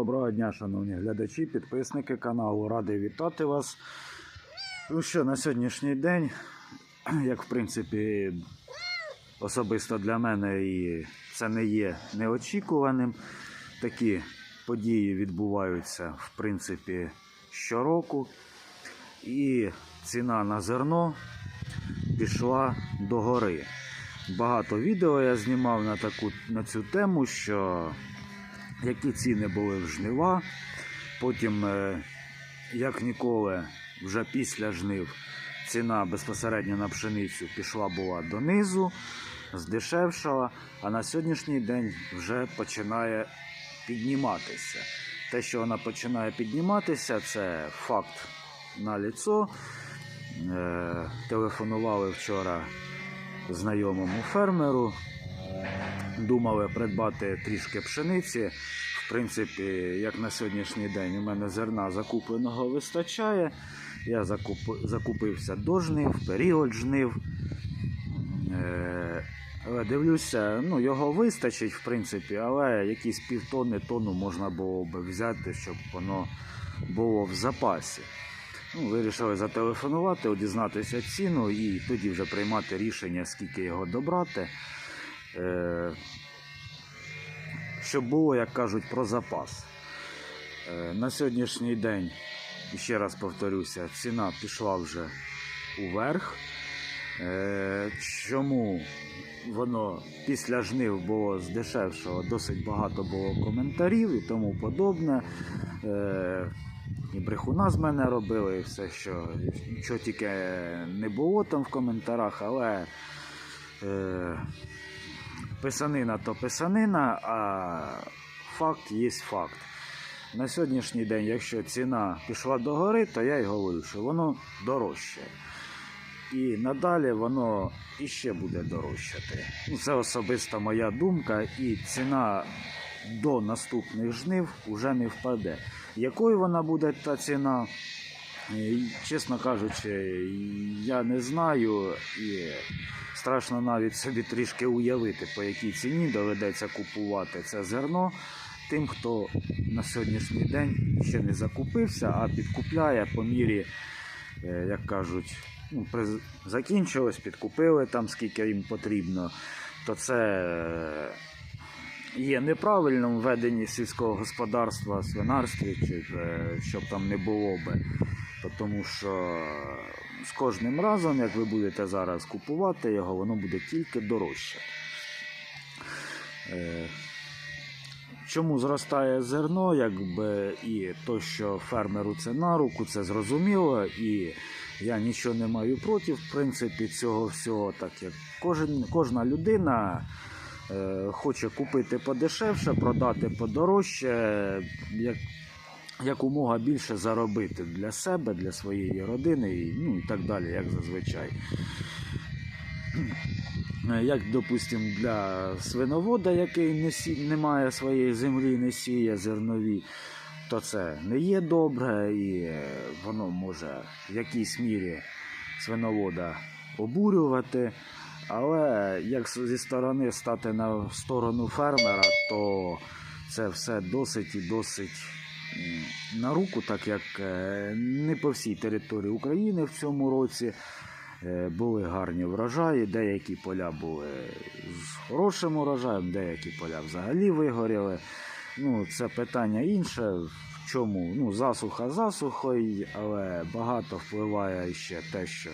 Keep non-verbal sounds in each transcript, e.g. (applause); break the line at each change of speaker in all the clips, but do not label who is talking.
Доброго дня, шановні глядачі, підписники каналу. Радий вітати вас. Ну що, на сьогоднішній день, (clears throat) як в принципі, особисто для мене і це не є неочікуваним. Такі події відбуваються, в принципі, щороку. І ціна на зерно пішла догори. Багато відео я знімав на, таку, на цю тему, що які ціни були в жнива. Потім, е, як ніколи, вже після жнив ціна безпосередньо на пшеницю пішла була донизу, здешевшала, а на сьогоднішній день вже починає підніматися. Те, що вона починає підніматися, це факт на ліцо. Е, Телефонували вчора знайомому фермеру, думали придбати трішки пшениці. В принципі, як на сьогоднішній день у мене зерна закупленого вистачає. Я закуп... закупився до жнив, період жнив. Е, Але дивлюся, ну його вистачить, в принципі, але якісь півтонни тонну можна було б взяти, щоб воно було в запасі. Ну, вирішили зателефонувати, дізнатися ціну і тоді вже приймати рішення, скільки його добрати. Е, щоб було, як кажуть, про запас. Е, на сьогоднішній день, ще раз повторюся, ціна пішла вже уверх. Е, чому воно після жнив було здешевшого, досить багато було коментарів і тому подобне. І брехуна з мене робили, і все, що, що тільки не було там в коментарях, але писанина то писанина, а факт є факт. На сьогоднішній день, якщо ціна пішла догори, то я й говорю, що воно дорожче. І надалі воно іще буде дорожчати. Ну, Це особиста моя думка, і ціна до наступних жнив вже не впаде. Якою вона буде та ціна? Е, Чесно кажучи, я не знаю і страшно навіть собі трішки уявити, по якій ціні доведеться купувати це зерно тим, хто на сьогоднішній день ще не закупився, а підкупляє по мірі, е, як кажуть, ну, закінчилось, підкупили там скільки їм потрібно, то це е, є неправильним в веденні сільського господарства, свинарстві, чи щоб там не було би. Тому що з кожним разом, як ви будете зараз купувати його, воно буде тільки дорожче. Е, Чому зростає зерно, якби і то, що фермеру це на руку, це зрозуміло, і я нічого не маю проти, в принципі, цього всього, так як кожен, кожна людина е, хоче купити подешевше, продати подорожче, як, якомога більше заробити для себе, для своєї родини, і, ну і так далі, як зазвичай. Е, Як, допустимо, для свиновода, який не, сі... не має своєї землі, не сіє зернові, то це не є добре, і е, воно може в якійсь мірі свиновода обурювати. Але як зі сторони стати на сторону фермера, то це все досить і досить на руку, так як е, не по всій території України в цьому році е, були гарні врожаї, деякі поля були з хорошим урожаєм, деякі поля взагалі вигоріли. Ну, це питання інше. В чому ну, засуха засухою, але багато впливає ще те, що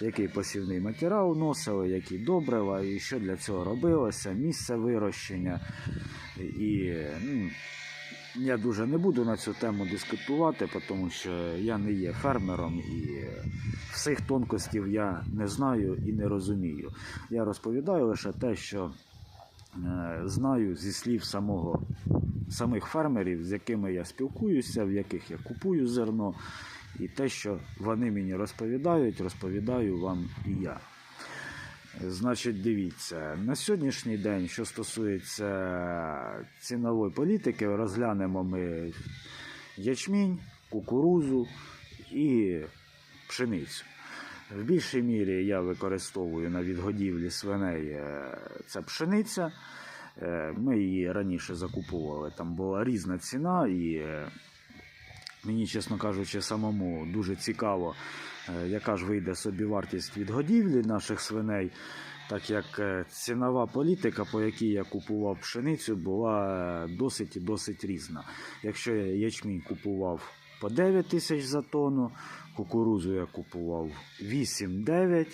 який посівний матеріал вносили, які добрива, і що для цього робилося, місце вирощення. І ну, я дуже не буду на цю тему дискутувати, тому що я не є фермером і всіх тонкостів я не знаю і не розумію. Я розповідаю лише те, що е, знаю зі слів самого, самих фермерів, з якими я спілкуюся, в яких я купую зерно, і те, що вони мені розповідають, розповідаю вам і я. Значить, дивіться, на сьогоднішній день, що стосується цінової політики, розглянемо ми ячмінь, кукурузу і пшеницю. В більшій мірі я використовую на відгодівлі свиней це пшениця. Е, Ми її раніше закуповували. Там була різна ціна, і е, мені, чесно кажучи, самому дуже цікаво, е, яка ж вийде собі вартість від годівлі наших свиней. Так як е, цінова політика, по якій я купував пшеницю, була е, досить і досить різна. Якщо я ячмінь купував по 9 тисяч за тонну, кукурузу я купував 8-9,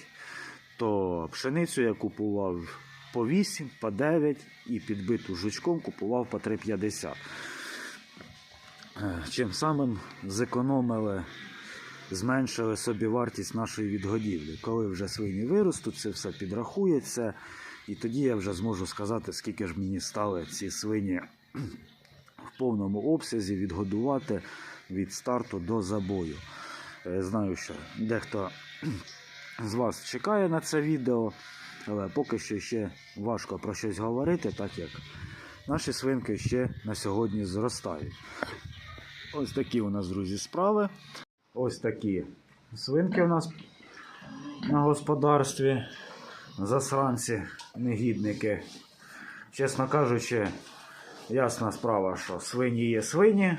то пшеницю я купував по 8, по 9 і підбиту жучком купував по 3,50. Е, Чим самим зекономили, зменшили собі вартість нашої відгодівлі. Коли вже свині виростуть, це все підрахується, і тоді я вже зможу сказати, скільки ж мені стали ці свині в повному обсязі відгодувати від старту до забою. Е, Знаю, що дехто з вас чекає на це відео, але поки що ще важко про щось говорити, так як наші свинки ще на сьогодні зростають. Ось такі у нас, друзі, справи. Ось такі свинки у нас на господарстві. Засранці, негідники. Чесно кажучи, ясна справа, що свині є свині,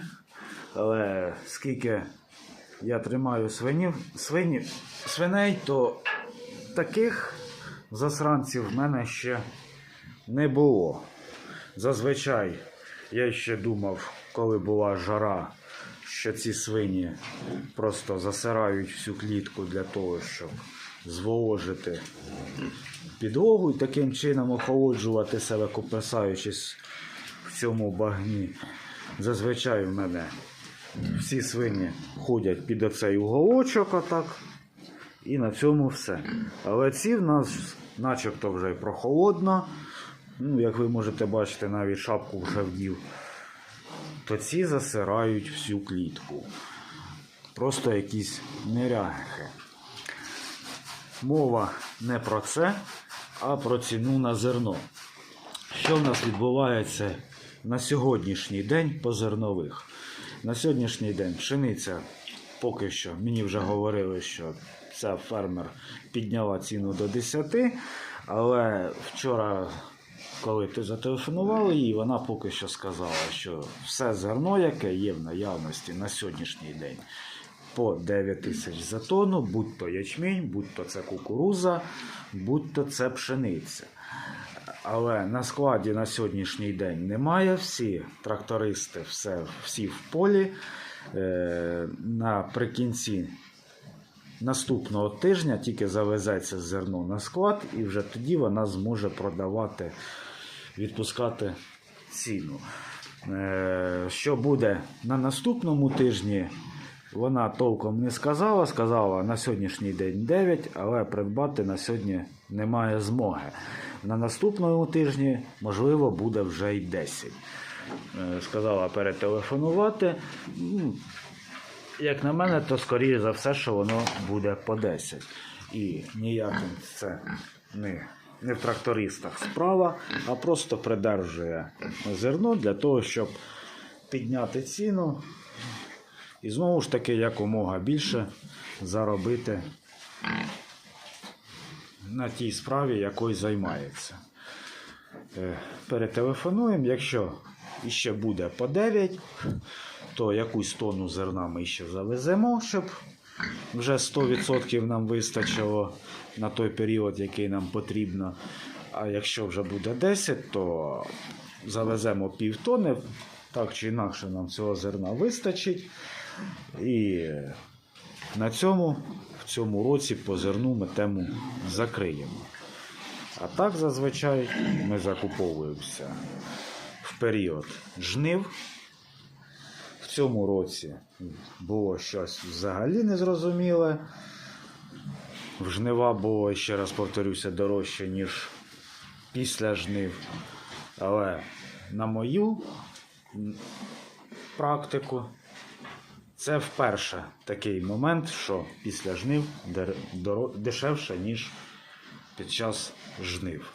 але скільки я тримаю свинів, свині, свиней, то таких засранців в мене ще не було. Зазвичай я ще думав, коли була жара, що ці свині просто засирають всю клітку для того, щоб зволожити підлогу і таким чином охолоджувати себе, купасаючись в цьому багні. Зазвичай в мене всі свині ходять під оцей уголочок отак. І на цьому все. Але ці в нас начебто вже й прохолодно. Ну, як ви можете бачити, навіть шапку вже вдів. То ці засирають всю клітку. Просто якісь неряхи. Мова не про це, а про ціну на зерно. Що в нас відбувається на сьогоднішній день по зернових? На сьогоднішній день пшениця поки що мені вже говорили, що ця фермер підняла ціну до 10, але вчора, коли ти зателефонували їй, вона поки що сказала, що все зерно, яке є в наявності на сьогоднішній день, по 9 тисяч за тонну, будь то ячмінь, будь то це кукуруза, будь то це пшениця. Але на складі на сьогоднішній день немає. Всі трактористи, все, всі в полі. Е, наприкінці наступного тижня тільки завезеться зерно на склад, і вже тоді вона зможе продавати, відпускати ціну. Е, що буде на наступному тижні, вона толком не сказала. Сказала на сьогоднішній день 9, але придбати на сьогодні немає змоги. На наступному тижні, можливо, буде вже й 10. Е, Сказала перетелефонувати. Ну, Як на мене, то скоріше за все, що воно буде по 10. І ніяким це не, не в трактористах справа, а просто придержує зерно для того, щоб підняти ціну і знову ж таки якомога більше заробити на тій справі, якою займається. Е, Перетелефонуємо, якщо іще буде по 9, то якусь тонну зерна ми ще завеземо, щоб вже 100% нам вистачило на той період, який нам потрібно. А якщо вже буде 10, то завеземо півтони, так чи інакше нам цього зерна вистачить. І на цьому в цьому році по зерну ми тему закриємо. А так зазвичай ми закуповуємося в період жнив. Цьому році було щось взагалі незрозуміле. В жнива було, ще раз повторюся, дорожче, ніж після жнив. Але на мою практику це вперше такий момент, що після жнив дешевше, ніж під час жнив.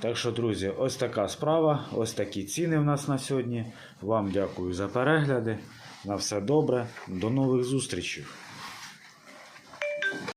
Так що, друзі, ось така справа, ось такі ціни в нас на сьогодні. Вам дякую за перегляди. На все добре. До нових зустрічей.